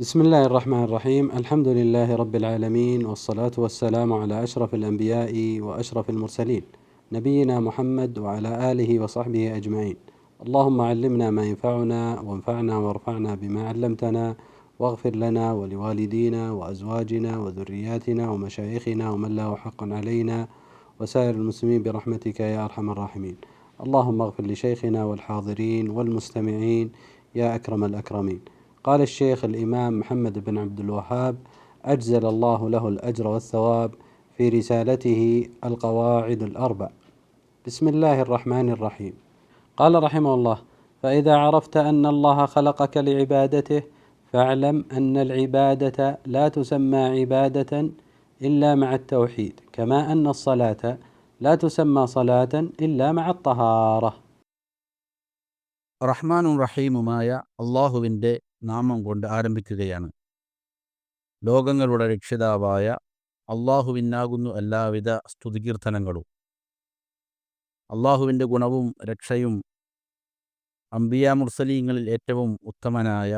بسم الله الرحمن الرحيم الحمد لله رب العالمين والصلاة والسلام على أشرف الأنبياء وأشرف المرسلين نبينا محمد وعلى آله وصحبه أجمعين اللهم علمنا ما ينفعنا وانفعنا وارفعنا بما علمتنا واغفر لنا ولوالدينا وأزواجنا وذرياتنا ومشايخنا ومن له حق علينا وسائر المسلمين برحمتك يا أرحم الراحمين اللهم اغفر لشيخنا والحاضرين والمستمعين يا أكرم الأكرمين قال الشيخ الإمام محمد بن عبد الوهاب أجزل الله له الأجر والثواب في رسالته القواعد الأربع بسم الله الرحمن الرحيم قال رحمه الله فإذا عرفت أن الله خلقك لعبادته فاعلم أن العبادة لا تسمى عبادة إلا مع التوحيد كما أن الصلاة لا تسمى صلاة إلا مع الطهارة റഹ്മാനും റഹീമുമായ അള്ളാഹുവിൻ്റെ നാമം കൊണ്ട് ആരംഭിക്കുകയാണ്. ലോകങ്ങളുടെ രക്ഷിതാവായ അള്ളാഹുവിനാകുന്നു എല്ലാവിധ സ്തുതികീർത്തനങ്ങളും. അള്ളാഹുവിന്റെ ഗുണവും രക്ഷയും അംബിയ മുർസലീങ്ങളിൽ ഏറ്റവും ഉത്തമനായ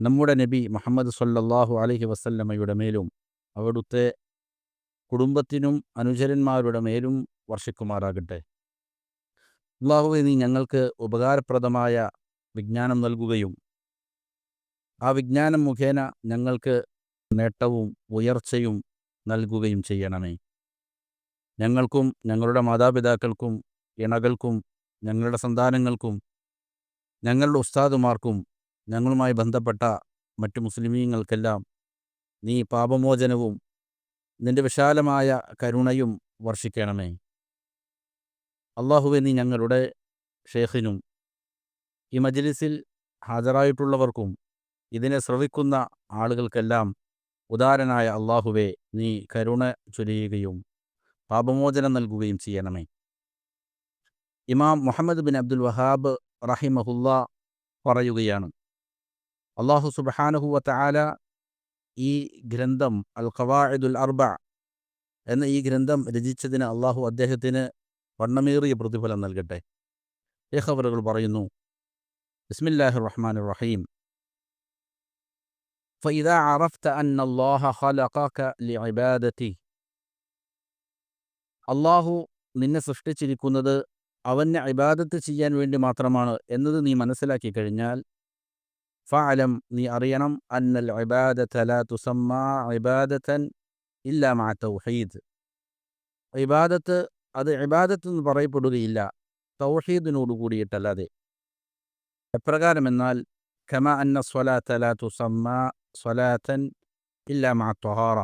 നമ്മുടെ നബി മുഹമ്മദ് സല്ലല്ലാഹു അലഹി വസല്ലമ്മയുടെ മേലും അവിടുത്തെ കുടുംബത്തിനും അനുചരന്മാരുടെ മേലും വർഷിക്കുമാറാകട്ടെ. അള്ളാഹുവെ നീ ഞങ്ങൾക്ക് ഉപകാരപ്രദമായ വിജ്ഞാനം നൽകുകയും ആ വിജ്ഞാനം മുഖേന ഞങ്ങൾക്ക് നേട്ടവും ഉയർച്ചയും നൽകുകയും ചെയ്യണമേ. ഞങ്ങൾക്കും ഞങ്ങളുടെ മാതാപിതാക്കൾക്കും ഇണകൾക്കും ഞങ്ങളുടെ സന്താനങ്ങൾക്കും ഞങ്ങളുടെ ഉസ്താദുമാർക്കും ഞങ്ങളുമായി ബന്ധപ്പെട്ട മറ്റു മുസ്ലിമീങ്ങൾക്കെല്ലാം നീ പാപമോചനവും നിന്റെ വിശാലമായ കരുണയും വർഷിക്കണമേ. അള്ളാഹുവെ നീ ഞങ്ങളുടെ ഷേഖിനും ഈ മജ്ലിസിൽ ഹാജരായിട്ടുള്ളവർക്കും ഇതിനെ ശ്രവിക്കുന്ന ആളുകൾക്കെല്ലാം ഉദാരനായ അള്ളാഹുവെ നീ കരുണ ചൊരിയുകയും പാപമോചനം നൽകുകയും ചെയ്യണമേ. ഇമാം മുഹമ്മദ് ബിൻ അബ്ദുൽ വഹാബ് റഹിമഹുല്ല പറയുകയാണ് അള്ളാഹു സുബാനഹുവ താല ഈ ഗ്രന്ഥം അൽ ഖവാഇദുൽ അർബ എന്ന ഈ ഗ്രന്ഥം രചിച്ചതിന് അള്ളാഹു അദ്ദേഹത്തിന് വണ്ണമേറിയ പ്രതിഫലം നൽകട്ടെ. ഏഹവറുകൾ പറയുന്നു ബിസ്മില്ലാഹിർ റഹ്മാനിർ റഹീം. فإذا عرفت أن الله خلقك لعبادته അള്ളാഹു നിന്നെ സൃഷ്ടിച്ചിരിക്കുന്നത് അവനെ ഇബാദത്ത് ചെയ്യാൻ വേണ്ടി മാത്രമാണ് എന്നത് നീ മനസ്സിലാക്കി കഴിഞ്ഞാൽ ഫഅലം നീ അറിയണം അന്നൽ ഇബാദത ലാ തുസമ്മ ഇബാദത്തൻ ഇല്ല മാ തൗഹീദ് ഇബാദത്ത് അത് ഇബാദത്ത് എന്ന് പറയപ്പെടുകയില്ല തൗഹീദിനോട് കൂടിയിട്ടല്ലാതെ എപ്രകാരം എന്നാൽ ഖമ അന്ന സ്വലാത്ത ലാ തുസമ്മ സ്വലാത്തൻ ഇല്ല മാ ത്വഹാറ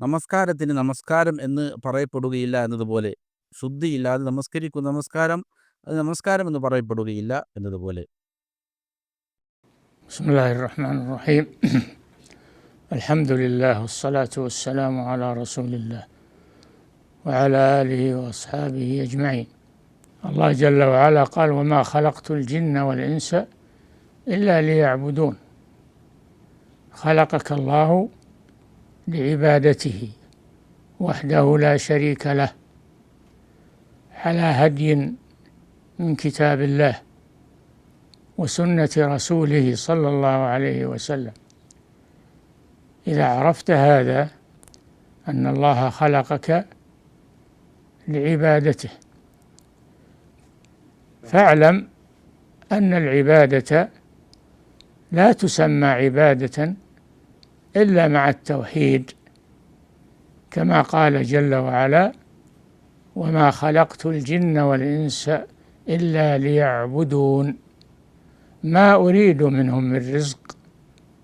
നമസ്കാരത്തിന് നമസ്കാരം എന്ന് പറയപ്പെടുകയില്ല എന്നതുപോലെ ശുദ്ധിയില്ലാതെ നമസ്കരിക്കുന്ന നമസ്കാരം അത് നമസ്കാരം എന്ന് പറയപ്പെടുകയില്ല എന്നതുപോലെ بسم الله الرحمن الرحيم الحمد لله والصلاة والسلام على رسول الله وعلى آله وأصحابه أجمعين الله جل وعلا قال وما خلقت الجن والإنس إلا ليعبدون خلقك الله لعبادته وحده لا شريك له على هدي من كتاب الله وسنة رسوله صلى الله عليه وسلم. إذا عرفت هذا أن الله خلقك لعبادته. فاعلم أن العبادة لا تسمى عبادة إلا مع التوحيد كما قال جل وعلا وما خلقت الجن والإنس إلا ليعبدون ما أريد منهم من رزق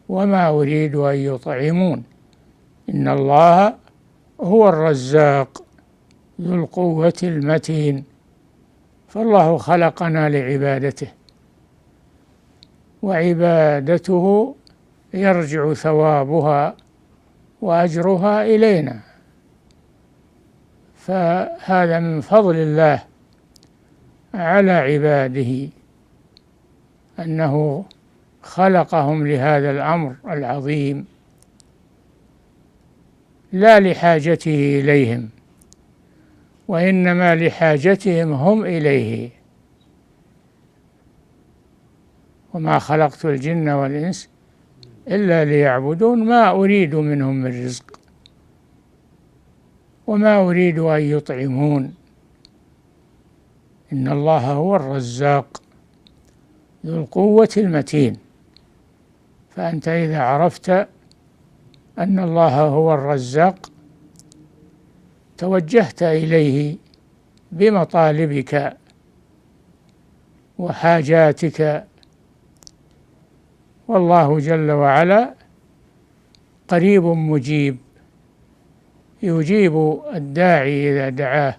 وما أريد أن يطعمون إن الله هو الرزاق ذو القوة المتين فالله خلقنا لعبادته وعبادته يرجع ثوابها وأجرها إلينا. فهذا من فضل الله على عباده أنه خلقهم لهذا الأمر العظيم لا لحاجته إليهم وإنما لحاجتهم هم إليه. وما خلقت الجن والإنس إلا ليعبدون ما أريد منهم من رزق وما أريد أن يطعمون. إن الله هو الرزاق ذو القوة المتين. فأنت إذا عرفت أن الله هو الرزاق توجهت إليه بمطالبك وحاجاتك والله جل وعلا قريب مجيب يجيب الداعي إذا دعاه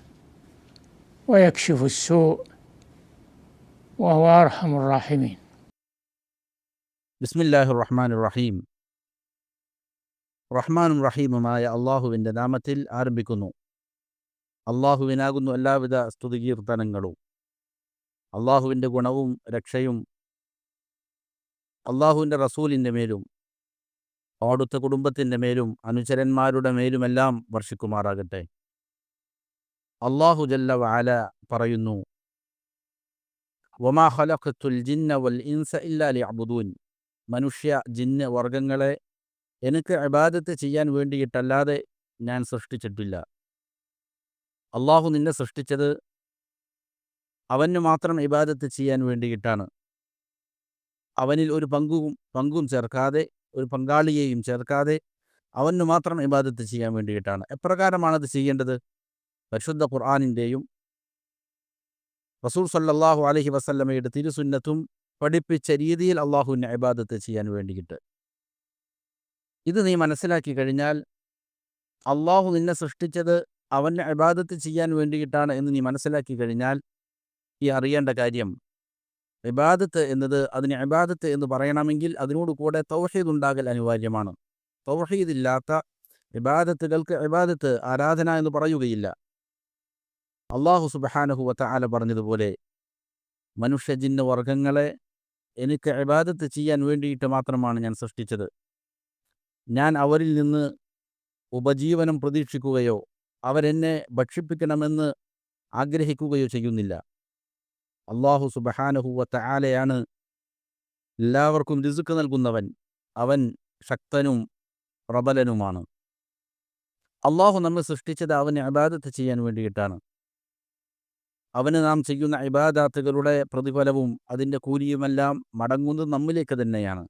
ويكشف السوء وهو أرحم الراحمين ബിസ്മില്ലാഹി റഹ്മാൻ റഹീം റഹ്മാനും റഹീമുമായ അള്ളാഹുവിൻ്റെ നാമത്തിൽ ആരംഭിക്കുന്നു അള്ളാഹുവിനാകുന്നു എല്ലാവിധ സ്തുതികീർത്തനങ്ങളും അള്ളാഹുവിൻ്റെ ഗുണവും രക്ഷയും അള്ളാഹുവിന്റെ റസൂലിന്റെ മേലും അവിടുത്തെ കുടുംബത്തിന്റെ മേലും അനുചരന്മാരുടെ മേലുമെല്ലാം വർഷിക്കുമാറാകട്ടെ. അള്ളാഹു ജല്ല വാല പറയുന്നു വമാ ജിന്ന വൽ ഇൻസ ഇല്ലാ ലിഅബ്ദൂൻ മനുഷ്യ ജിന്ന് വർഗങ്ങളെ എനിക്ക് അബാദത്ത് ചെയ്യാൻ വേണ്ടിയിട്ടല്ലാതെ ഞാൻ സൃഷ്ടിച്ചിട്ടില്ല. അള്ളാഹു നിന്നെ സൃഷ്ടിച്ചത് അവന് മാത്രം ഇബാദത്ത് ചെയ്യാൻ വേണ്ടിയിട്ടാണ്. അവനിൽ ഒരു പങ്കും പങ്കും ചേർക്കാതെ ഒരു പങ്കാളിയെയും ചേർക്കാതെ അവന് മാത്രം ഇബാദത്ത് ചെയ്യാൻ വേണ്ടിയിട്ടാണ്. എപ്രകാരമാണത് ചെയ്യേണ്ടത്? പരിശുദ്ധ ഖുർആാനിന്റെയും റസൂൽ സല്ലാഹു അലഹി വസല്ലമയുടെ തിരുസുന്നത്തും പഠിപ്പിച്ച രീതിയിൽ അള്ളാഹുവിനെ ഇബാദത്ത് ചെയ്യാൻ വേണ്ടിയിട്ട്. ഇത് നീ മനസ്സിലാക്കി കഴിഞ്ഞാൽ അള്ളാഹു നിന്നെ സൃഷ്ടിച്ചത് അവനെ ഇബാദത്ത് ചെയ്യാൻ വേണ്ടിയിട്ടാണ് എന്ന് നീ മനസ്സിലാക്കി കഴിഞ്ഞാൽ ഈ അറിയേണ്ട കാര്യം ഇബാദത്ത് എന്നത് അതിന് ഇബാദത്ത് എന്ന് പറയണമെങ്കിൽ അതിനോട് കൂടെ തൗഹീദ് ഉണ്ടാകൽ അനിവാര്യമാണ്. തൗഹീദ് ഇല്ലാത്ത ഇബാദത്തുകൾക്ക് ഇബാദത്ത് ആരാധന എന്ന് പറയുകയില്ല. അള്ളാഹു സുബഹാനഹുവത്ത ആല പറഞ്ഞതുപോലെ മനുഷ്യജിന്ന വർഗങ്ങളെ എനിക്ക് ഇബാദത്ത് ചെയ്യാൻ വേണ്ടിയിട്ട് മാത്രമാണ് ഞാൻ സൃഷ്ടിച്ചത്. ഞാൻ അവരിൽ നിന്ന് ഉപജീവനം പ്രതീക്ഷിക്കുകയോ അവരെന്നെ ഭക്ഷിപ്പിക്കണമെന്ന് ആഗ്രഹിക്കുകയോ ചെയ്യുന്നില്ല. അള്ളാഹു സുബഹാനഹുവത്ത ആലയാണ് എല്ലാവർക്കും രിസുക്ക് നൽകുന്നവൻ. അവൻ ശക്തനും പ്രബലനുമാണ്. അള്ളാഹു നമ്മെ സൃഷ്ടിച്ചത് അവനെ അബാദത്ത് ചെയ്യാൻ വേണ്ടിയിട്ടാണ്. അവന് നാം ചെയ്യുന്ന ഇബാദാത്തുകളുടെ പ്രതിഫലവും അതിന്റെ കൂലിയുമെല്ലാം മടങ്ങുന്നത് നമ്മിലേക്ക് തന്നെയാണ്.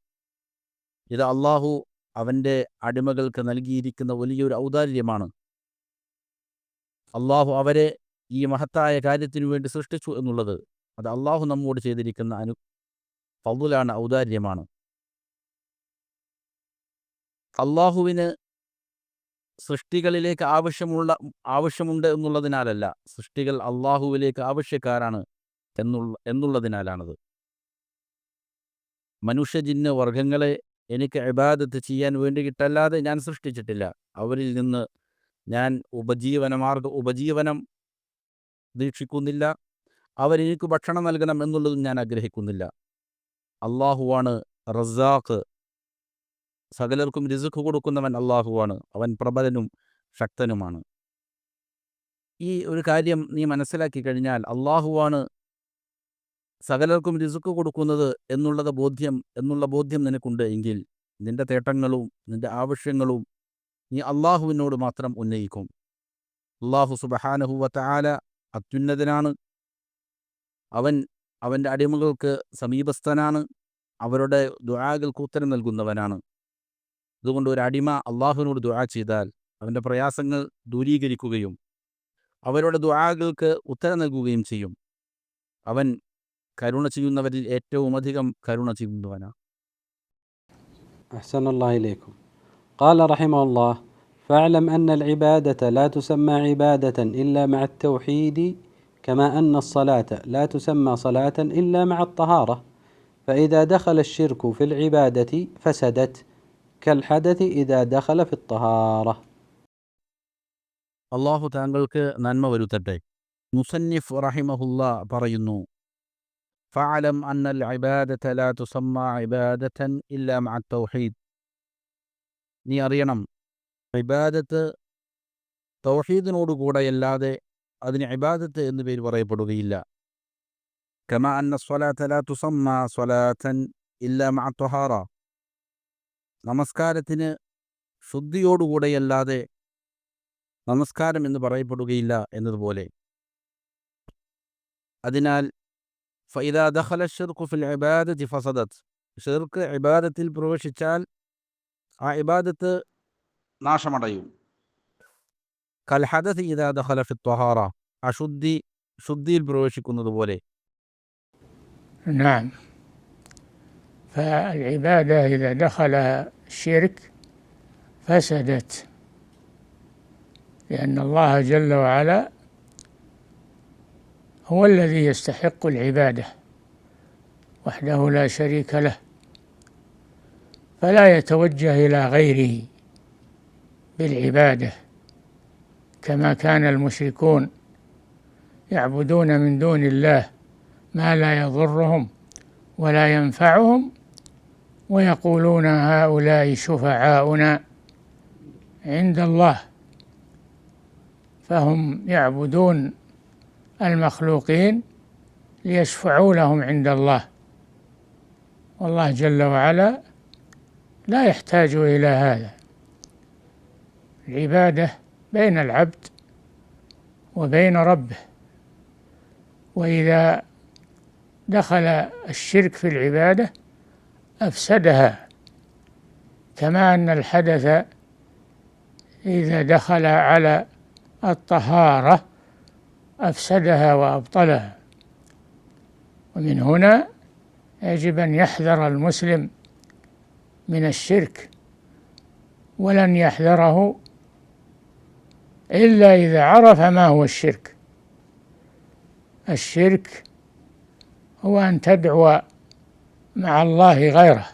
ഇത് അള്ളാഹു അവന്റെ അടിമകൾക്ക് നൽകിയിരിക്കുന്ന വലിയൊരു ഔദാര്യമാണ്. അള്ളാഹു അവരെ ഈ മഹത്തായ കാര്യത്തിനു വേണ്ടി സൃഷ്ടിച്ചു എന്നുള്ളത് അത് അള്ളാഹു നമ്മോട് ചെയ്തിരിക്കുന്ന അനു ഫൗദുലാണ് ഔദാര്യമാണ്. അള്ളാഹുവിന് സൃഷ്ടികളിലേക്ക് ആവശ്യമുള്ള ആവശ്യമുണ്ട് എന്നുള്ളതിനാലല്ല സൃഷ്ടികൾ അള്ളാഹുവിലേക്ക് ആവശ്യക്കാരാണ് എന്നുള്ള എന്നുള്ളതിനാലാണത്. മനുഷ്യജിന്ന് വർഗങ്ങളെ എനിക്ക് ഇബാദത്ത് ചെയ്യാൻ വേണ്ടിയിട്ടല്ലാതെ ഞാൻ സൃഷ്ടിച്ചിട്ടില്ല. അവരിൽ നിന്ന് ഞാൻ ഉപജീവനമാർഗ ഉപജീവനം പ്രതീക്ഷിക്കുന്നില്ല അവരെനിക്ക് ഭക്ഷണം നൽകണം എന്നുള്ളതും ഞാൻ ആഗ്രഹിക്കുന്നില്ല. അള്ളാഹുവാണ് റസാഖ്. സകലർക്കും രിസുഖ് കൊടുക്കുന്നവൻ അള്ളാഹുവാണ് അവൻ പ്രബലനും ശക്തനുമാണ്. ഈ ഒരു കാര്യം നീ മനസ്സിലാക്കി കഴിഞ്ഞാൽ അള്ളാഹുവാണ് സകലർക്കും രിസുക്ക് കൊടുക്കുന്നത് എന്നുള്ളത് ബോധ്യം എന്നുള്ള ബോധ്യം നിനക്കുണ്ട് എങ്കിൽ നിന്റെ തേട്ടങ്ങളും നിന്റെ ആവശ്യങ്ങളും നീ അള്ളാഹുവിനോട് മാത്രം ഉന്നയിക്കും. അള്ളാഹു സുബഹാനഹുവ താല അത്യുന്നതനാണ്. അവൻ അവൻ്റെ അടിമകൾക്ക് സമീപസ്ഥനാണ് അവരുടെ ദുആകൾക്ക് ഉത്തരം നൽകുന്നവനാണ് അതുകൊണ്ട് ഒരു അടിമ അള്ളാഹുവിനോട് ദുആ ചെയ്താൽ അവൻ്റെ പ്രയാസങ്ങൾ ദൂരീകരിക്കുകയും അവരുടെ ദുആകൾക്ക് ഉത്തരം നൽകുകയും ചെയ്യും അവൻ കരുണ ചെയ്യുന്നവരിൽ ഏറ്റവും അധികം കരുണ ചെയ്യുന്നവനാണ് أحسن الله إليكم قال رحمه الله فاعلم أن العبادة لا تسمى عبادة إلا مع التوحيد كما أن الصلاة لا تسمى صلاة إلا مع الطهارة فإذا دخل الشرك في العبادة فسدت كالحدث إذا دخل في الطهارة അള്ളാഹു താങ്കൾക്ക് നന്മ വരുത്തട്ടെ മുസന്നിഫ് റഹിമഹുല്ല പറയുന്നു ഫഅലം അന്നൽ ഇബാദത ലാ തുസമ്മ ഇബാദത്തൻ ഇല്ലാ മഅ തൗഹീദ് നീ അറിയണം ഇബാദത്ത് തൗഹീദിനോടുകൂടെയല്ലാതെ അതിന് ഇബാദത്ത് എന്ന് പേര് പറയപ്പെടുകയില്ല. കമ അന്ന സ്വലാത്ത ലാ തുസമ്മ സ്വലാത്തൻ ഇല്ലാ മഅ ത്വഹാറ. നമസ്കാരത്തിന് ശുദ്ധിയോടുകൂടെയല്ലാതെ നമസ്കാരം എന്ന് പറയപ്പെടുകയില്ല എന്നതുപോലെ. അതിനാൽ ഫൈദ ദഖല ഷിർഖു ഫിൽ ഇബാദത്തി ഫസദത്ത് ഷിർക്ക് ഇബാദത്തിൽ പ്രവേശിച്ചാൽ ആ ഇബാദത്ത് നാശമടയും. കൽ ഹദത്ത് ഇദാ ദഖല ഫി ത്വഹാറ അശുദ്ധി ശുദ്ധിയിൽ പ്രവേശിക്കുന്നത് പോലെ نعم فالعبادة إذا دخلها الشرك فسدت لأن الله جل وعلا هو الذي يستحق العبادة وحده لا شريك له فلا يتوجه إلى غيره بالعبادة كما كان المشركون يعبدون من دون الله ما لا يضرهم ولا ينفعهم ويقولون هؤلاء شفعاؤنا عند الله. فهم يعبدون المخلوقين ليشفعوا لهم عند الله. والله جل وعلا لا يحتاج إلى هذا. العبادة بين العبد وبين ربه. وإذا دخل الشرك في العبادة أفسدها كما أن الحدث إذا دخل على الطهارة أفسدها وأبطلها. ومن هنا يجب أن يحذر المسلم من الشرك ولن يحذره إلا إذا عرف ما هو الشرك. الشرك هو أن تدعو مع الله غيره.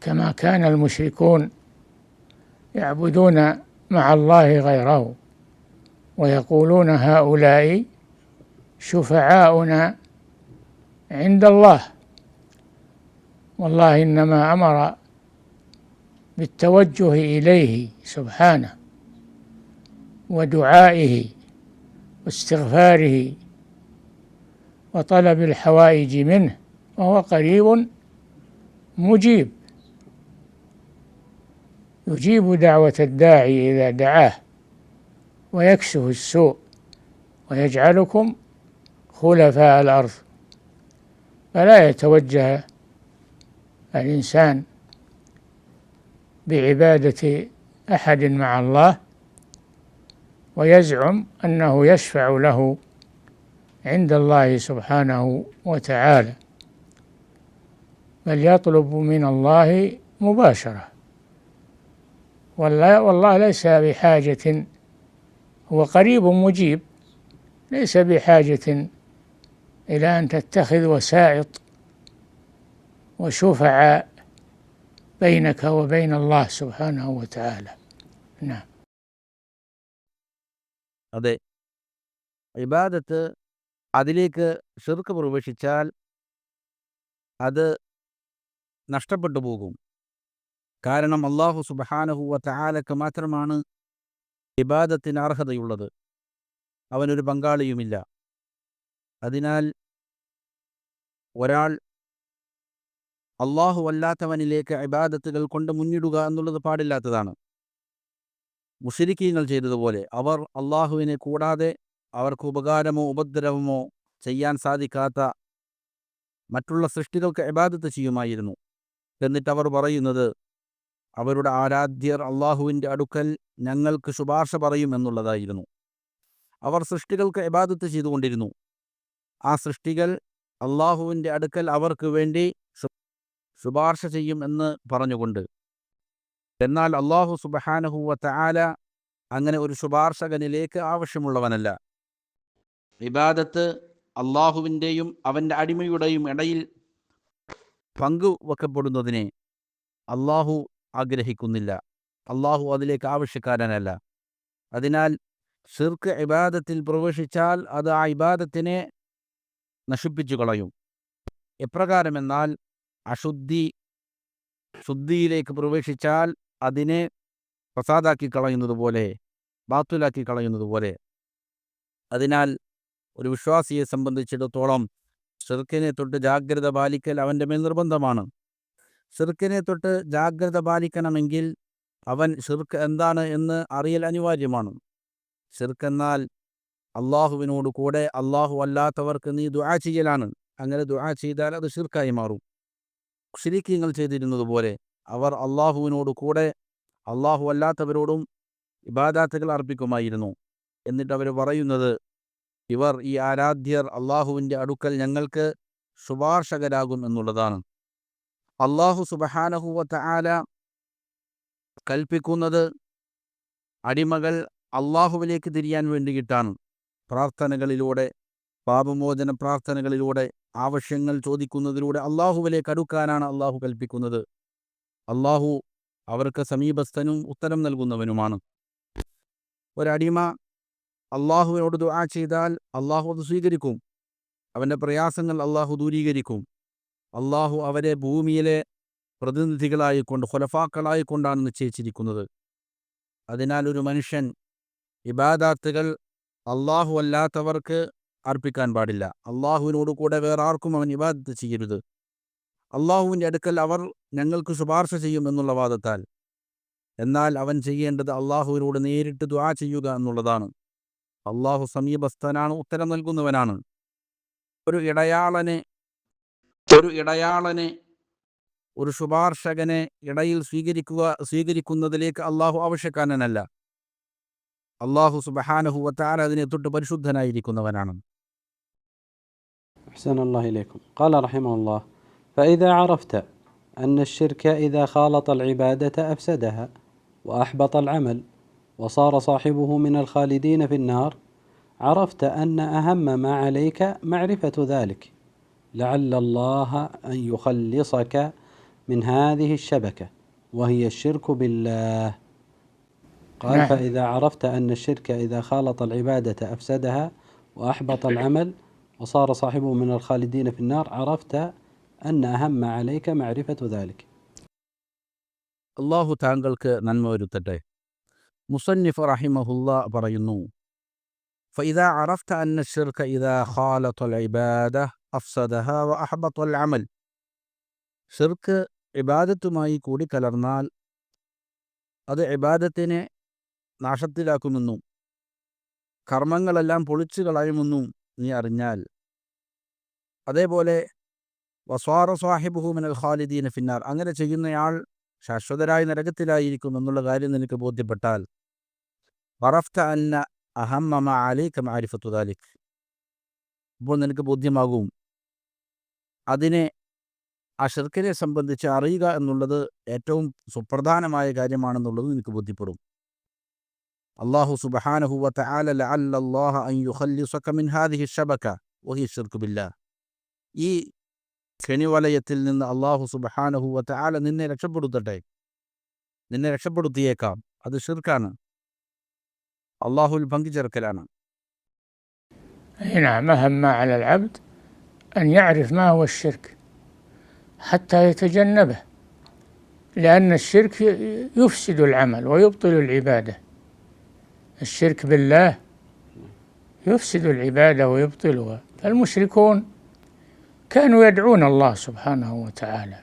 كما كان المشركون يعبدون مع الله غيره ويقولون هؤلاء شفعاؤنا عند الله. والله إنما أمر بالتوجه إليه سبحانه ودعائه واستغفاره وطلب الحوائج منه وهو قريب مجيب. يجيب دعوة الداعي إذا دعاه ويكشف السوء ويجعلكم خلفاء الأرض. فلا يتوجه الإنسان بعبادة أحد مع الله ويزعم أنه يشفع له عند الله سبحانه وتعالى. بل يطلب من الله مباشرة. والله, ليس بحاجة هو قريب مجيب ليس بحاجة إلى أن تتخذ وسائط وشفعاء بينك وبين الله سبحانه وتعالى نعم അതെ ഇബാദത്ത് അതിലേക്ക് ഷിർക്ക് പ്രവേശിച്ചാൽ അത് നഷ്ടപ്പെട്ടു പോകും കാരണം അള്ളാഹു സുബഹാനഹുവ തആലക്ക് മാത്രമാണ് ഇബാദത്തിന് അർഹതയുള്ളത് അവനൊരു പങ്കാളിയുമില്ല അതിനാൽ ഒരാൾ അള്ളാഹു അല്ലാത്തവനിലേക്ക് അബാദത്തുകൾ കൊണ്ട് മുന്നിടുക എന്നുള്ളത് പാടില്ലാത്തതാണ്. മുഷിരിക്കീങ്ങൾ ചെയ്തതുപോലെ അവർ അള്ളാഹുവിനെ കൂടാതെ അവർക്ക് ഉപകാരമോ ഉപദ്രവമോ ചെയ്യാൻ സാധിക്കാത്ത മറ്റുള്ള സൃഷ്ടികൾക്ക് അബാദത്ത് ചെയ്യുമായിരുന്നു. എന്നിട്ട് അവർ പറയുന്നത് അവരുടെ ആരാധ്യർ അള്ളാഹുവിന്റെ അടുക്കൽ ഞങ്ങൾക്ക് ശുപാർശ പറയും എന്നുള്ളതായിരുന്നു. അവർ സൃഷ്ടികൾക്ക് ഇബാദത്ത് ചെയ്തുകൊണ്ടിരുന്നു. ആ സൃഷ്ടികൾ അള്ളാഹുവിന്റെ അടുക്കൽ അവർക്ക് വേണ്ടി ശുപാർശ ചെയ്യും എന്ന് പറഞ്ഞുകൊണ്ട്. എന്നാൽ അള്ളാഹു സുബഹാനഹുവ തആല അങ്ങനെ ഒരു ശുപാർശകനിലേക്ക് ആവശ്യമുള്ളവനല്ല. ഇബാദത്ത് അള്ളാഹുവിന്റെയും അവന്റെ അടിമയുടെയും ഇടയിൽ പങ്കുവെക്കപ്പെടുന്നതിനെ അള്ളാഹു ആഗ്രഹിക്കുന്നില്ല. അള്ളാഹു അതിലേക്ക് ആവശ്യക്കാരനല്ല. അതിനാൽ ഷിർക്ക് ഇബാദത്തിൽ പ്രവേശിച്ചാൽ അത് ആ ഇബാദത്തിനെ നശിപ്പിച്ചു കളയും. എപ്രകാരമെന്നാൽ അശുദ്ധി ശുദ്ധിയിലേക്ക് പ്രവേശിച്ചാൽ അതിനെ പ്രസാദാക്കി കളയുന്നത് പോലെ ബാത്തുലാക്കി കളയുന്നത് പോലെ അതിനാൽ ഒരു വിശ്വാസിയെ സംബന്ധിച്ചിടത്തോളം ഷിർക്കിനെ തൊട്ട് ജാഗ്രത പാലിക്കൽ അവന്റെ മേൽ നിർബന്ധമാണ്. ഷിർക്കിനെ തൊട്ട് ജാഗ്രത പാലിക്കണമെങ്കിൽ അവൻ ഷിർക്ക് എന്താണ് എന്ന് അറിയൽ അനിവാര്യമാണ്. ഷിർക്ക് എന്നാൽ അള്ളാഹുവിനോട് കൂടെ അള്ളാഹു അല്ലാത്തവർക്ക് നീ ദുആ ചെയ്യലാണ്. അങ്ങനെ ദുആ ചെയ്താൽ അത് ഷിർക്കായി മാറും. ഷിരിക്കീങ്ങൾ ചെയ്തിരുന്നത് പോലെ അവർ അള്ളാഹുവിനോട് കൂടെ അള്ളാഹു അല്ലാത്തവരോടും ഇബാദാത്തുകൾ അർപ്പിക്കുമായിരുന്നു. എന്നിട്ട് അവർ പറയുന്നത് ഇവർ ഈ ആരാധ്യർ അള്ളാഹുവിന്റെ അടുക്കൽ ഞങ്ങൾക്ക് ശുപാർശകരാകും എന്നുള്ളതാണ്. അള്ളാഹു സുബഹാനഹുവത്ത ആല കൽപ്പിക്കുന്നത് അടിമകൾ അള്ളാഹുവിലേക്ക് തിരിയാൻ വേണ്ടിയിട്ടാണ്. പ്രാർത്ഥനകളിലൂടെ പാപമോചന പ്രാർത്ഥനകളിലൂടെ ആവശ്യങ്ങൾ ചോദിക്കുന്നതിലൂടെ അള്ളാഹുവിലേക്ക് അടുക്കാനാണ് അള്ളാഹു കൽപ്പിക്കുന്നത്. അള്ളാഹു അവർക്ക് സമീപസ്ഥനും ഉത്തരം നൽകുന്നവനുമാണ്. ഒരടിമ അള്ളാഹുവിനോട് ദുആ ചെയ്താൽ അള്ളാഹു അത് സ്വീകരിക്കും. അവന്റെ പ്രയാസങ്ങൾ അള്ളാഹു ദൂരീകരിക്കും. അള്ളാഹു അവരെ ഭൂമിയിലെ പ്രതിനിധികളായിക്കൊണ്ട് ഹൊലഫാക്കളായിക്കൊണ്ടാണ് നിശ്ചയിച്ചിരിക്കുന്നത്. അതിനാൽ ഒരു മനുഷ്യൻ ഇബാദാത്തുകൾ അള്ളാഹു അല്ലാത്തവർക്ക് അർപ്പിക്കാൻ പാടില്ല. അള്ളാഹുവിനോട് കൂടെ വേറെ ആർക്കും അവൻ ഇബാദത്ത് ചെയ്യരുത്. അള്ളാഹുവിന്റെ അടുക്കൽ അവർ ഞങ്ങൾക്ക് ശുപാർശ ചെയ്യും എന്നുള്ള വാദത്താൽ. എന്നാൽ അവൻ ചെയ്യേണ്ടത് അള്ളാഹുവിനോട് നേരിട്ട് ദ്വാ ചെയ്യുക എന്നുള്ളതാണ്. അള്ളാഹു സമീപസ്ഥനാണ് ഉത്തരം നൽകുന്നവനാണ്. ഒരു ഇടയാളനെ ഒരു ഇടയാളനെ ഒരു ശുപാർശകനെ ഇടയിൽ സ്വീകരിക്കുക സ്വീകരിക്കുന്നതിലേക്ക് അള്ളാഹു ആവശ്യക്കാരനല്ല. അള്ളാഹു സുബഹാനഹുവത്താല അതിനെ തൊട്ട് പരിശുദ്ധനായിരിക്കുന്നവനാണ്. أحسن الله إليكم. قال رحمه الله فإذا عرفت أن الشرك إذا خالط العبادة أفسدها وأحبط العمل وصار صاحبه من الخالدين في النار عرفت أن أهم ما عليك معرفة ذلك. لعل الله أن يخلصك من هذه الشبكة وهي الشرك بالله. قال نعم. فإذا عرفت أن الشرك إذا خالط العبادة أفسدها وأحبط العمل وصار صاحبه من الخالدين في النار عرفت أن أهم ما عليك معرفة ذلك അള്ളാഹു താങ്കൾക്ക് നന്മ വരുത്തട്ടെ മുസന്നിഫ് റഹിമഹുല്ല പറയുന്നു فإذا عرفت أن الشرك إذا خالط العبادة أفسدها وأحبط العمل ഷിർക്ക് ഇബാദത്തുമായി കൂടിക്കലർന്നാൽ അത് ഇബാദത്തിനെ നാശത്തിലാക്കുമെന്നും കർമ്മങ്ങളെല്ലാം പൊളിച്ചു കളയുമെന്നും നീ അറിഞ്ഞാൽ. അതേപോലെ വസ്വാറ സാഹിബുഹു മിനൽ ഖാലിദീന ഫിന്നാർ. അങ്ങനെ ചെയ്യുന്നയാൾ ശാശ്വതരായ നരകത്തിലായിരിക്കും എന്നുള്ള കാര്യം നിനക്ക് ബോധ്യപ്പെട്ടാൽ. വറഫ്ത അന്ന അഹമ്മ അലൈക്ക മാരിഫത്തു ദാലിക്. ഇപ്പോൾ നിനക്ക് ബോധ്യമാകും. അതിനെ ആ ഷിർക്കിനെ സംബന്ധിച്ച് അറിയുക എന്നുള്ളത് ഏറ്റവും സുപ്രധാനമായ കാര്യമാണെന്നുള്ളത് നിനക്ക് ബോധ്യപ്പെടും. അള്ളാഹു സുബഹാനഹു വതആല ലഅല്ല അല്ലാഹ അൻ യുഖല്ലിസക മിൻ ഹാദിഹി ശബക വഹി ഷിർക്ക് ബില്ലാഹ് ഈ കെണിവലയത്തിൽ നിന്ന് അള്ളാഹു സുബഹാനഹു വതആല നിന്നെ രക്ഷപ്പെടുത്തട്ടെ നിന്നെ രക്ഷപ്പെടുത്തിയേക്കാം അത് ഷിർക്കാണ് അള്ളാഹുൽ പങ്കുചേർക്കലാണ് أي نعم أهم ما على العبد أن يعرف ما هو الشرك حتى يتجنبه لأن الشرك يفسد العمل ويبطل العبادة الشرك بالله يفسد العبادة ويبطلها. فالمشركون كانوا يدعون الله سبحانه وتعالى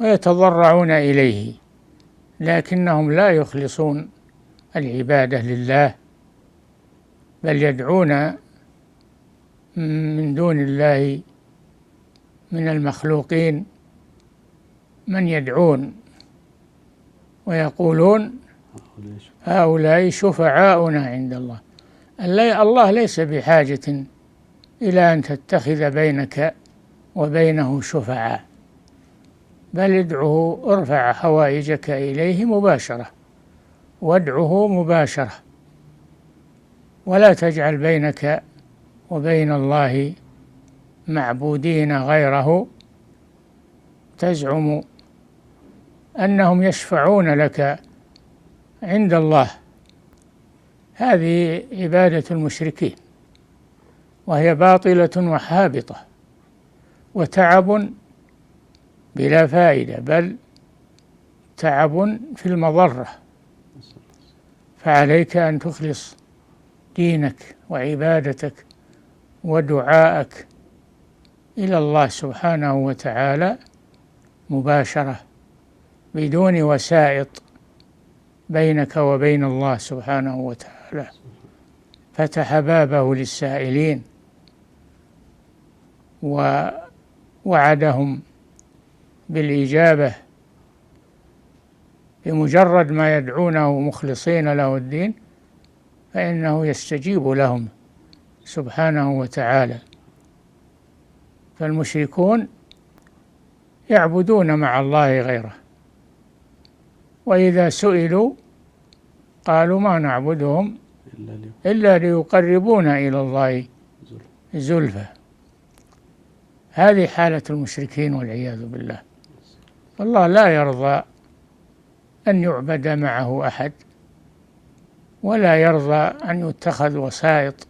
ويتضرعون إليه لكنهم لا يخلصون العبادة لله بل يدعون من دون الله من المخلوقين من يدعون ويقولون هؤلاء شفعاؤنا عند الله. الله ليس بحاجة إلى أن تتخذ بينك وبينه شفعاء بل ادعه ارفع حوائجك إليه مباشرة وادعه مباشرة. ولا تجعل بينك وبين الله معبودين غيره. تزعم أنهم يشفعون لك عند الله. هذه عبادة المشركين وهي باطلة وحابطة وتعب بلا فائدة بل تعب في المضرة. فعليك أن تخلص دينك وعبادتك ودعاءك إلى الله سبحانه وتعالى مباشرة بدون وسائط. بينك وبين الله سبحانه وتعالى. فتح بابه للسائلين ووعدهم بالإجابة بمجرد ما يدعونه مخلصين له الدين فإنه يستجيب لهم سبحانه وتعالى. فالمشركون يعبدون مع الله غيره. وإذا سئلوا قالوا ما نعبدهم إلا لي إلا ليقربونا إلى الله. زلفى هذه حالة المشركين والعياذ بالله الله لا يرضى أن يعبد معه أحد ولا يرضى أن يتخذ وسائط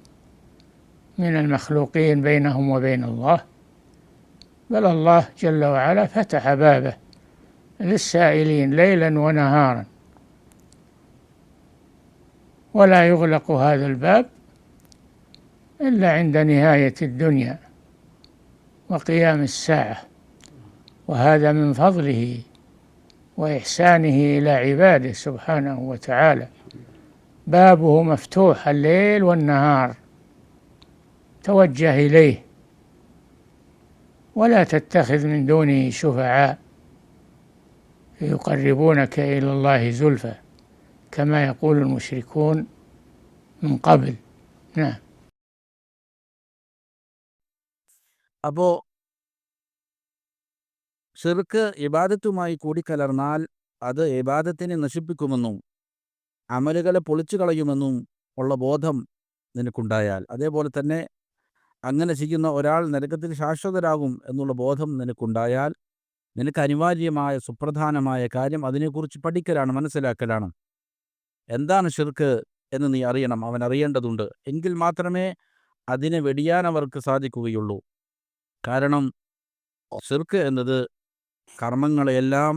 من المخلوقين بينهم وبين الله بل الله جل وعلا فتح بابه للسائلين ليلا ونهارا. ولا يغلق هذا الباب إلا عند نهاية الدنيا وقيام الساعة. وهذا من فضله وإحسانه إلى عباده سبحانه وتعالى. بابه مفتوح الليل والنهار. توجه إليه. ولا تتخذ من دونه شفعاء. يقربونك إلى الله زلفى كما يقول المشركون من قبل نعم അപ്പോൾ ഷിർക്ക് ഇബാദത്തുമായി കൂടിക്കലർന്നാൽ അത് ഇബാദത്തിനെ നശിപ്പിക്കുമെന്നും അമലുകളെ പൊളിച്ചു കളയുമെന്നും ഉള്ള ബോധം നിനക്കുണ്ടായാൽ അതേപോലെ തന്നെ അങ്ങനെ ചെയ്യുന്ന ഒരാൾ നരകത്തിൽ ശാശ്വതരാകും എന്നുള്ള ബോധം നിനക്കുണ്ടായാൽ നിനക്ക് അനിവാര്യമായ സുപ്രധാനമായ കാര്യം അതിനെക്കുറിച്ച് പഠിക്കലാണ് മനസ്സിലാക്കലാണ്. എന്താണ് ഷിർക്ക് എന്ന് നീ അറിയണം അവൻ അറിയേണ്ടതുണ്ട്. എങ്കിൽ മാത്രമേ അതിനെ വെടിയാൻ അവർക്ക് സാധിക്കുകയുള്ളൂ. കാരണം ഷിർക്ക് എന്നത് കർമ്മങ്ങളെയെല്ലാം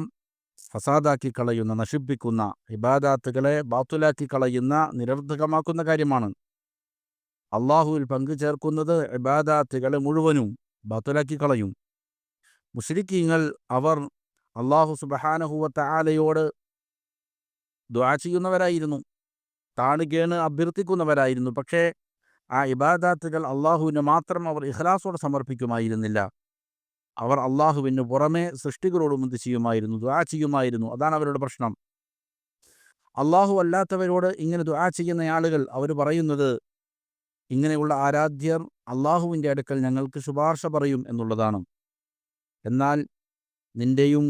ഫസാദാക്കി കളയുന്ന നശിപ്പിക്കുന്ന ഇബാദാത്തുകളെ ബാത്തുലാക്കി കളയുന്ന നിരർത്ഥകമാക്കുന്ന കാര്യമാണ്. അള്ളാഹുവിൽ പങ്കു ചേർക്കുന്നത് ഇബാദാത്തുകളെ മുഴുവനും ബാത്തുലാക്കി കളയും. മുസ്ലിക്കീങ്ങൾ അവർ അള്ളാഹു സുബഹാനഹുവത്ത ആലയോട് ദ്വാ ചെയ്യുന്നവരായിരുന്നു. താണുകേണ് അഭ്യർത്ഥിക്കുന്നവരായിരുന്നു. പക്ഷേ ആ ഇബാദാത്തുകൾ അള്ളാഹുവിന് മാത്രം അവർ ഇഖ്ലാസോടെ സമർപ്പിക്കുമായിരുന്നില്ല. അവർ അള്ളാഹുവിന് പുറമെ സൃഷ്ടികളോടും എന്ത് ചെയ്യുമായിരുന്നു? ദ്വാ ചെയ്യുമായിരുന്നു. അതാണ് അവരുടെ പ്രശ്നം. അള്ളാഹു അല്ലാത്തവരോട് ഇങ്ങനെ ദ്വാ ചെയ്യുന്ന ആളുകൾ അവർ പറയുന്നത് ഇങ്ങനെയുള്ള ആരാധ്യർ അള്ളാഹുവിന്റെ അടുക്കൽ ഞങ്ങൾക്ക് ശുപാർശ പറയും എന്നുള്ളതാണ്. എന്നാൽ നിന്റെയും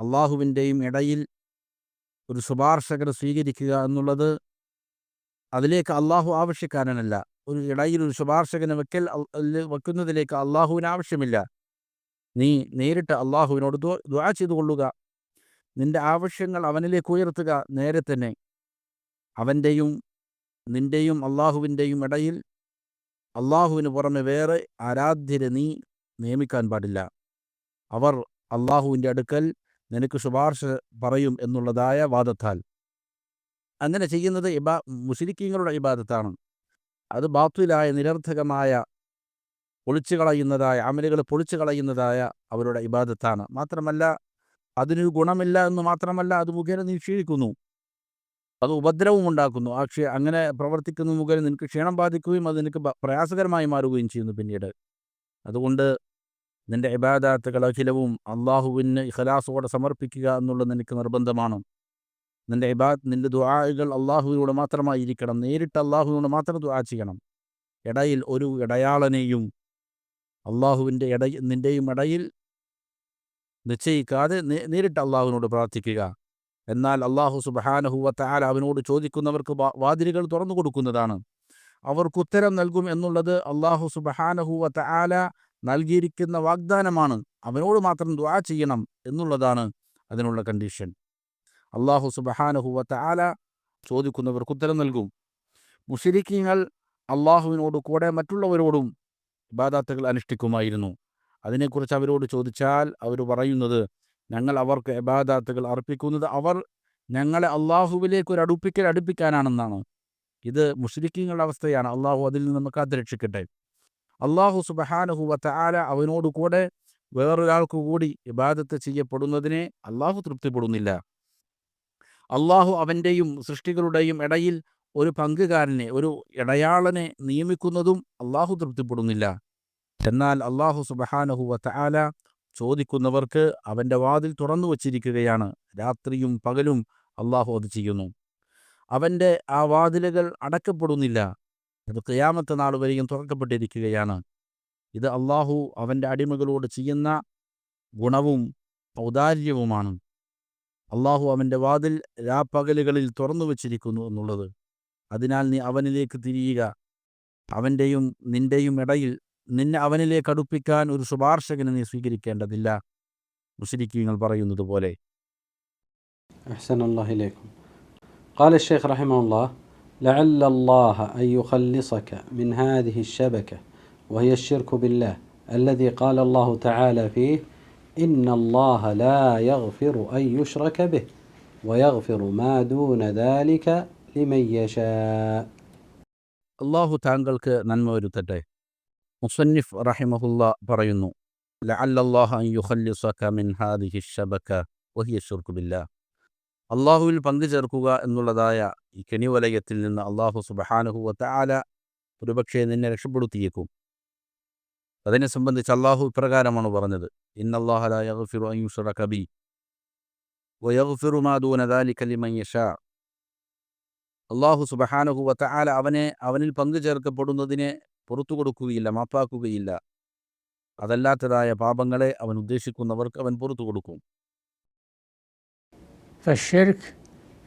അള്ളാഹുവിന്റെയും ഇടയിൽ ഒരു ശുപാർശകർ സ്വീകരിക്കുക എന്നുള്ളത് അതിലേക്ക് അള്ളാഹു ആവശ്യക്കാരനല്ല. ഒരു ഇടയിൽ ഒരു ശുപാർശകനെ വെക്കൽ വെക്കുന്നതിലേക്ക് അള്ളാഹുവിന് ആവശ്യമില്ല. നീ നേരിട്ട് അള്ളാഹുവിനോട് ദുആ ചെയ്തു കൊള്ളുക നിന്റെ ആവശ്യങ്ങൾ അവനിലേക്ക് ഉയർത്തുക നേരെ തന്നെ. അവന്റെയും നിന്റെയും അള്ളാഹുവിന്റെയും ഇടയിൽ അള്ളാഹുവിന് പുറമെ വേറെ ആരാധ്യരെ നീ നിയമിക്കാൻ പാടില്ല. അവർ അള്ളാഹുവിന്റെ അടുക്കൽ നിനക്ക് ശുപാർശ പറയും എന്നുള്ളതായ വാദത്താൽ. അങ്ങനെ ചെയ്യുന്നത് ഇബാ മുസ്ലിക്കീങ്ങളുടെ ഇബാദത്താണ്. അത് ബാത്തുലായ നിരർത്ഥകമായ പൊളിച്ചു കളയുന്നതായ അമലുകൾ പൊളിച്ചു കളയുന്നതായ അവരുടെ ഇബാദത്താണ്. മാത്രമല്ല അതിന് ഗുണമില്ല എന്ന് മാത്രമല്ല അത് മുഖേന നീ ക്ഷീണിക്കുന്നു. അത് ഉപദ്രവം ഉണ്ടാക്കുന്നു. ആ അങ്ങനെ പ്രവർത്തിക്കുന്ന മുഖേന നിനക്ക് ക്ഷീണം ബാധിക്കുകയും അത് നിനക്ക് പ്രയാസകരമായി മാറുകയും ചെയ്യുന്നു പിന്നീട്. അതുകൊണ്ട് നിന്റെ ഇബാദാത്തുകൾ അഖിലവും അള്ളാഹുവിന് ഇഖലാസോടെ സമർപ്പിക്കുക എന്നുള്ളത് നിനക്ക് നിർബന്ധമാണ്? നിന്റെ ഇബാദ് നിന്റെ ദുആകൾ അള്ളാഹുവിനോട് മാത്രമായിരിക്കണം. നേരിട്ട് അള്ളാഹുവിനോട് മാത്രം ദുആ ചെയ്യണം. ഇടയിൽ ഒരു ഇടയാളനെയും അള്ളാഹുവിന്റെ ഇട നിന്റെയും ഇടയിൽ നിശ്ചയിക്കാതെ നേരിട്ട് അള്ളാഹുവിനോട് പ്രാർത്ഥിക്കുക. എന്നാൽ അള്ളാഹു വ തആല അവനോട് ചോദിക്കുന്നവർക്ക് വാതിലുകൾ തുറന്നു കൊടുക്കുന്നതാണ്. അവർക്ക് ഉത്തരം നൽകും എന്നുള്ളത് അള്ളാഹു സുബഹാനഹുവത്ത ആല നൽകിയിരിക്കുന്ന വാഗ്ദാനമാണ് അവനോട് മാത്രം ദ്വാ ചെയ്യണം എന്നുള്ളതാണ് അതിനുള്ള കണ്ടീഷൻ അള്ളാഹു സുബഹാനഹുവത്ത ആല ചോദിക്കുന്നവർക്ക് ഉത്തരം നൽകും. മുഷിരിക്കീങ്ങൾ അള്ളാഹുവിനോട് കൂടെ മറ്റുള്ളവരോടും ഇബാദാത്തുകൾ അനുഷ്ഠിക്കുമായിരുന്നു. അതിനെക്കുറിച്ച് അവരോട് ചോദിച്ചാൽ അവർ പറയുന്നത് ഞങ്ങൾ അവർക്ക് ഇബാദാത്തുകൾ അർപ്പിക്കുന്നത് അവർ ഞങ്ങളെ അള്ളാഹുവിലേക്ക് ഒരു അടുപ്പിക്കൽ അടുപ്പിക്കാനാണെന്നാണ്. ഇത് മുസ്ലിക്കീങ്ങളുടെ അവസ്ഥയാണ്. അള്ളാഹു അതിൽ നിന്ന് നമുക്ക് കാത്തുരക്ഷിക്കട്ടെ അള്ളാഹു സുബഹാനഹു വത്ത ആല അവനോട് കൂടെ വേറൊരാൾക്ക് കൂടി ഇബാദത്ത് ചെയ്യപ്പെടുന്നതിനെ അള്ളാഹു തൃപ്തിപ്പെടുന്നില്ല. അള്ളാഹു അവന്റെയും സൃഷ്ടികളുടെയും ഇടയിൽ ഒരു പങ്കുകാരനെ ഒരു ഇടയാളനെ നിയമിക്കുന്നതും അള്ളാഹു തൃപ്തിപ്പെടുന്നില്ല. എന്നാൽ അള്ളാഹു സുബഹാനഹുവ ആല ചോദിക്കുന്നവർക്ക് അവന്റെ വാതിൽ തുറന്നു വച്ചിരിക്കുകയാണ്. രാത്രിയും പകലും അള്ളാഹു അത് ചെയ്യുന്നു. അവന്റെ ആ വാതിലുകൾ അടക്കപ്പെടുന്നില്ല. അത് ഖിയാമത്ത് നാൾ വരെയും തുറക്കപ്പെട്ടിരിക്കുകയാണ് ഇത് അള്ളാഹു അവൻ്റെ അടിമകളോട് ചെയ്യുന്ന ഗുണവും ഔദാര്യവുമാണ് അള്ളാഹു അവൻ്റെ വാതിൽ രാപ്പകലുകളിൽ തുറന്നു വച്ചിരിക്കുന്നു എന്നുള്ളത് അതിനാൽ നീ അവനിലേക്ക് തിരിയുക അവൻ്റെയും നിൻ്റെയും ഇടയിൽ നിന്നെ അവനിലേക്ക് അടുപ്പിക്കാൻ ഒരു ശുപാർശകനെ നീ സ്വീകരിക്കേണ്ടതില്ല മുസ്ലിക്കീങ്ങൾ പറയുന്നത് പോലെ أحسن الله إليكم قال الشيخ رحمه الله لعل الله أن يخلصك من هذه الشبكة وهي الشرك بالله الذي قال الله تعالى فيه إن الله لا يغفر أن يشرك به ويغفر ما دون ذلك لمن يشاء അള്ളാഹു താങ്കൾക്ക് നന്മ വരുത്തട്ടെ മുസന്നിഫ് റഹിമഹുല്ല പറയുന്നു ലഅല്ലല്ലാഹ അൻ യുഖല്ലിസക മിൻ ഹാദിഹി ശബക വഹിയ ശിർക്കു ബില്ലാ അള്ളാഹുവിൽ പങ്കു ചേർക്കുക എന്നുള്ളതായ ഈ കെണിവലയത്തിൽ നിന്ന് അള്ളാഹു സുബ്ഹാനഹു ആല ഒരുപക്ഷെ നിന്നെ രക്ഷപ്പെടുത്തിയേക്കും. അതിനെ സംബന്ധിച്ച് അള്ളാഹു ഇപ്രകാരമാണ് പറഞ്ഞത്. അള്ളാഹു സുബഹാനഹു ആല അവനെ അവനിൽ പങ്കു ചേർക്കപ്പെടുന്നതിനെ പുറത്തു കൊടുക്കുകയില്ല മാപ്പാക്കുകയില്ല. അതല്ലാത്തതായ പാപങ്ങളെ അവൻ ഉദ്ദേശിക്കുന്നവർക്ക് അവൻ പുറത്തു കൊടുക്കും. فالشرك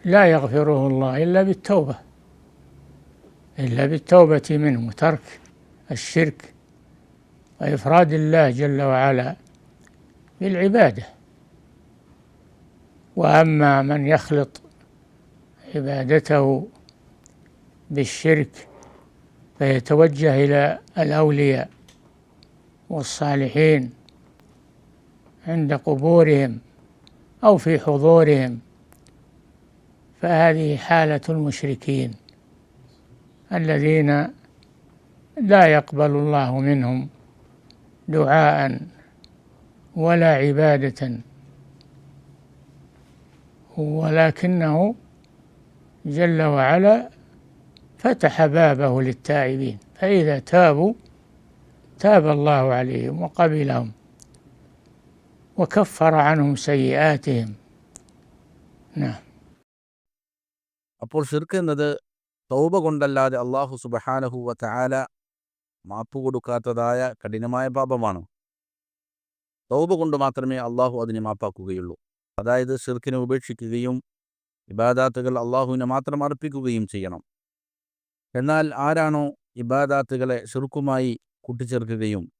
لا يغفره الله إلا بالتوبة إلا بالتوبة منه وترك الشرك وإفراد الله جل وعلا بالعبادة. وأما من يخلط عبادته بالشرك فيتوجه إلى الأولياء والصالحين عند قبورهم أو في حضورهم. فهذه حالة المشركين الذين لا يقبل الله منهم دعاء ولا عبادة ولكنه جل وعلا فتح بابه للتائبين. فإذا تابوا تاب الله عليهم وقبلهم. وكفر عنهم سيئاتهم. نعم. അപ്പോൾ ഷിർക്ക് എന്നത് തൗബ കൊണ്ടല്ലാതെ അള്ളാഹു സുബഹാനഹുവ താല മാപ്പ് കൊടുക്കാത്തതായ കഠിനമായ പാപമാണ്. തൗബ കൊണ്ട് മാത്രമേ അള്ളാഹു അതിനെ മാപ്പാക്കുകയുള്ളൂ. അതായത് ഷിർക്കിനെ ഉപേക്ഷിക്കുകയും ഇബാദാത്തുകൾ അള്ളാഹുവിനെ മാത്രം അർപ്പിക്കുകയും ചെയ്യണം. എന്നാൽ ആരാണോ ഇബാദാത്തുകളെ ഷിർക്കുമായി കൂട്ടിച്ചേർക്കുകയും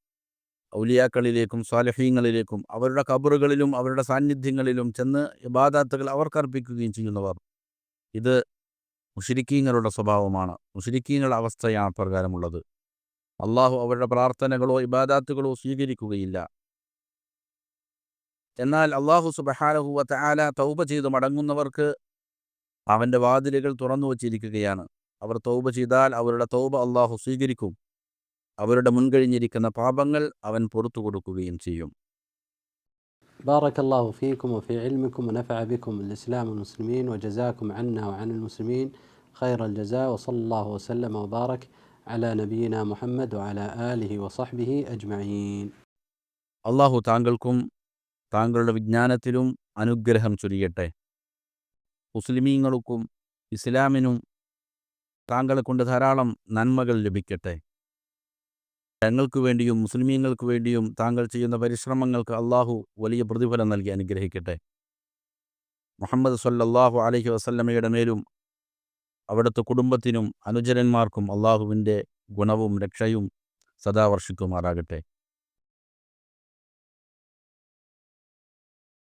ഔലിയാക്കളിലേക്കും സ്വാലഹീങ്ങളിലേക്കും അവരുടെ കബറുകളിലും അവരുടെ സാന്നിധ്യങ്ങളിലും ചെന്ന് ഇബാദാത്തുകൾ അവർക്കർപ്പിക്കുകയും ചെയ്യുന്നവർ. ഇത് മുഷിരിക്കീങ്ങളുടെ സ്വഭാവമാണ്. മുഷിരിക്കീങ്ങളുടെ അവസ്ഥയാണ് പ്രകാരമുള്ളത് അള്ളാഹു അവരുടെ പ്രാർത്ഥനകളോ ഇബാദാത്തുകളോ സ്വീകരിക്കുകയില്ല. എന്നാൽ അള്ളാഹു സുബഹാനഹുവ താല തൗബ ചെയ്ത് മടങ്ങുന്നവർക്ക് അവന്റെ വാതിലുകൾ തുറന്നു വച്ചിരിക്കുകയാണ് അവർ തൗബ ചെയ്താൽ അവരുടെ തൗബ അള്ളാഹു സ്വീകരിക്കും. അവരുടെ മുൻകഴിഞ്ഞിരിക്കുന്ന പാപങ്ങൾ അവൻ പുറത്തു കൊടുക്കുകയും ചെയ്യും بارك الله فيكم وفي علمكم ونفع بكم الإسلام والمسلمين وجزاكم عنا وعن المسلمين خير الجزاء وصلى الله وسلم وبارك على نبينا محمد وعلى آله وصحبه أجمعين അള്ളാഹു താങ്കൾക്കും താങ്കളുടെ വിജ്ഞാനത്തിലും അനുഗ്രഹം ചൊരിയട്ടെ മുസ്ലിമീങ്ങൾക്കും ഇസ്ലാമിനും താങ്കളെ കൊണ്ട് ധാരാളം നന്മകൾ ലഭിക്കട്ടെ ഞങ്ങൾക്ക് വേണ്ടിയും മുസ്ലിമീങ്ങൾക്ക് വേണ്ടിയും താങ്കൾ ചെയ്യുന്ന പരിശ്രമങ്ങൾക്ക് അള്ളാഹു വലിയ പ്രതിഫലം നൽകി അനുഗ്രഹിക്കട്ടെ. മുഹമ്മദ് സല്ലാഹു അലഹി വസല്ലമയുടെ മേലും അവിടുത്തെ കുടുംബത്തിനും അനുചരന്മാർക്കും അള്ളാഹുവിന്റെ ഗുണവും രക്ഷയും സദാ വർഷിക്കുമാറാകട്ടെ.